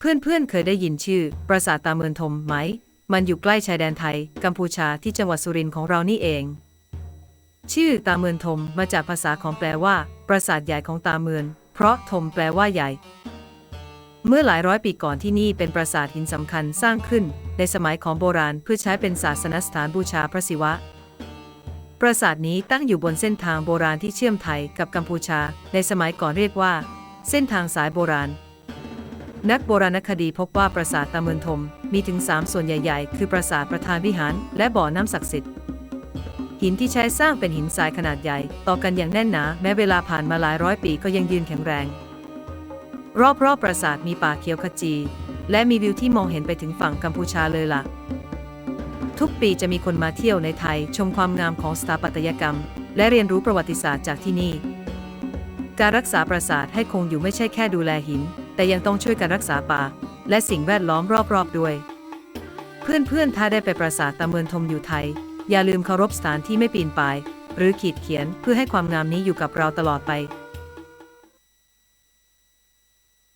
เพื่อนๆเคยได้ยินชื่อ ปราสาทตาเมือนทมไหม มันอยู่ใกล้ชายแดนไทย กัมพูชาที่จังหวัดสุรินทร์ของเรานี่เอง ชื่อตาเมือนทมมาจากภาษาของแปลว่า ปราสาทใหญ่ของตาเมือน เพราะทมแปลว่าใหญ่ เมื่อหลายร้อยปีก่อนที่นี่เป็นปราสาทหินสำคัญสร้างขึ้น ในสมัยของโบราณเพื่อใช้เป็นศาสนสถานบูชาพระศิวะปราสาทนี้ตั้งอยู่บนเส้นทางโบราณที่เชื่อมไทยกับกัมพูชา ในสมัยก่อนเรียกว่า เส้นทางสายโบราณ นักโบราณคดีพบว่าปราสาทตาเมือนทมมีถึง 3 ส่วนใหญ่ๆ คือปราสาทประธานวิหาร และบ่อน้ำศักดิ์สิทธิ์ หินที่ใช้สร้างเป็นหินทรายขนาดใหญ่ ต่อกันอย่างแน่นหนา แม้เวลาผ่านมาหลายร้อยปีก็ยังยืนแข็งแรง รอบๆปราสาทมีป่าเขียวขจี และมีวิวที่มองเห็นไปถึงฝั่งกัมพูชาเลยล่ะ ทุกปีจะมีคนมาเที่ยวในไทย ชมความงามของสถาปัตยกรรม และเรียนรู้ประวัติศาสตร์จากที่นี่ การรักษาปราสาทให้คงอยู่ไม่ใช่แค่ดูแลหิน แต่ยังต้องช่วยกันรักษาป่า และสิ่งแวดล้อมรอบๆด้วย เพื่อนๆ ถ้าได้ไปปราสาทตะเมือนทมอยู่ไทย อย่าลืมเคารพสถานที่ไม่ปีนป่าย หรือขีดเขียนเพื่อให้ความงามนี้อยู่กับเราตลอดไป